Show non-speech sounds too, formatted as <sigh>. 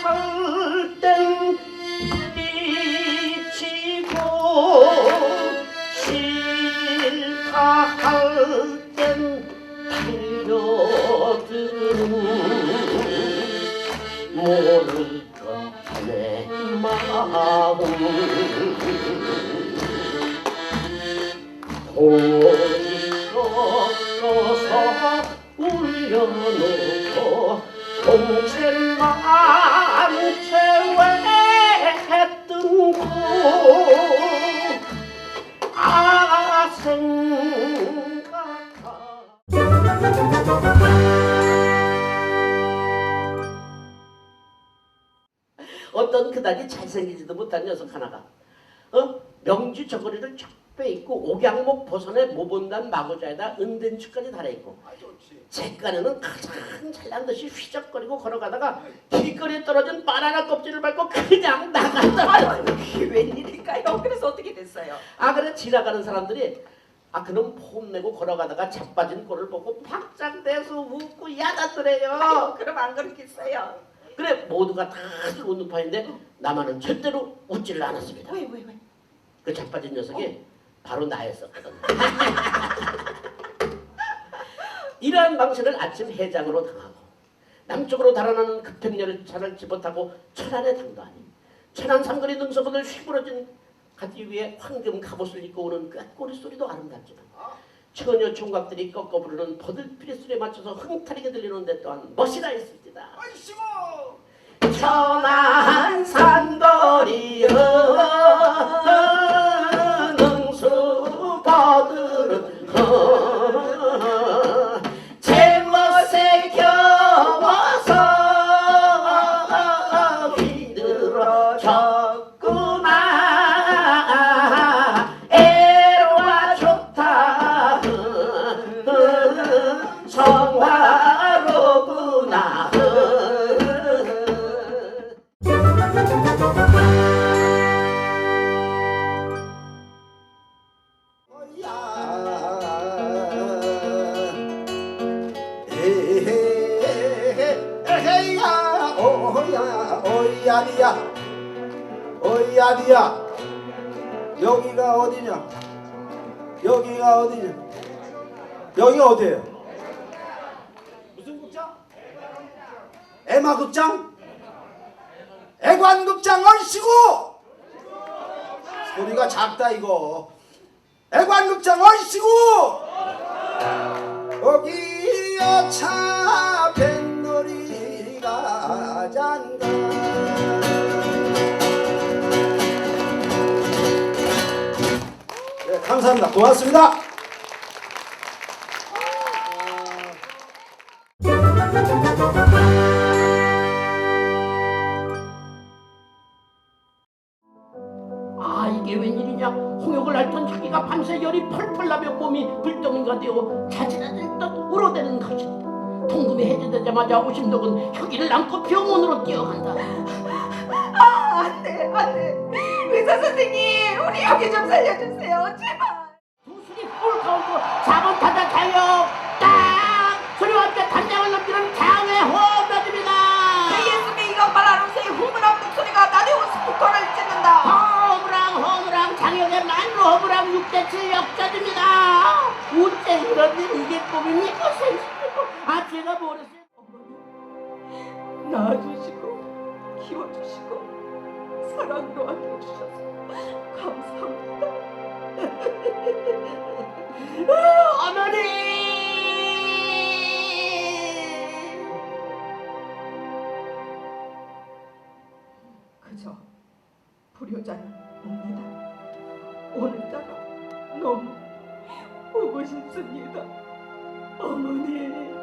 좋아할 땐 미치고 싫다 할땐 달려드는 모를 것내 마음 고집 없어서 울려놓고 동생만 그다지 잘생기지도 못한 녀석 하나가 어? 명주 저고리를 쫙 빼입고 옥양목 보선에 모본단 마고자에다 은den추까지 달아입고 제간에는 가장 잘난 듯이 휘적거리고 걸어가다가 길거리에 떨어진 바나나 껍질을 밟고 그냥 나갔다 이게 웬일일까요? 그래서 어떻게 됐어요? 아 그래 지나가는 사람들이 아 그놈 폼내고 걸어가다가 자빠진 꼴을 보고 박장대서 웃고 야단더래요 그럼 안 그렇겠어요. 그래 모두가 다들 웃는 판인데 나만은 절대로 웃지를 않았습니다 왜, 왜, 왜? 그 자빠진 녀석이 바로 나였었거든. <laughs> 이러한 방식을 아침 해장으로 당하고 남쪽으로 달아나는 급행열차를 집어타고 천안에 당도하니 천안 삼거리 능선을 휘부러진 가지 위에 황금 갑옷을 입고 오는 꾀꼬리 소리도 아름답지만 처녀 총각들이 꺾어 부르는 버들피리 소리에 맞춰서 흥타리게 들리는데 또한 멋이라 했습니다. 천안 산거리 오야디야 오야디야. 여기가 어디냐? 여기가 어디냐? 여기가 어디예요? 무슨 극장? 에마 극장 애관극장 얼씨구 소리가 작다 이거 애관극장 얼씨구 여기 여차 뱃놀이가 잔다 네, 감사합니다. 고맙습니다. 몸이 불덩이가 되어 자지러질 듯 울어대는 것이다 통금이 해제되자마자 오심덕은 혁이를 안고 병원으로 뛰어간다 아, 안 돼, 안 돼. 의사 선생님, 우리 여기 좀 살려주세요. 제발. 두술이 뿔 가운데 자본 타자 자요 딱 소리와 함께 단장을 넘기는 장의 호흡입니다 ASB 이것 말하는새 후문한 목소리가 나의 스피커를 찢는다. 허브랑 허브랑 장혁의 만루 허브랑 6대7 역전입니다 일 이게 꿈입니까 아 제가 모르세요 낳아주시고 키워주시고 사랑도 안겨주셔서 감사합니다. <laughs> 어머니 그저 불효자는 옵니다. 오늘따라 너무 보고 싶습니다. 어머니.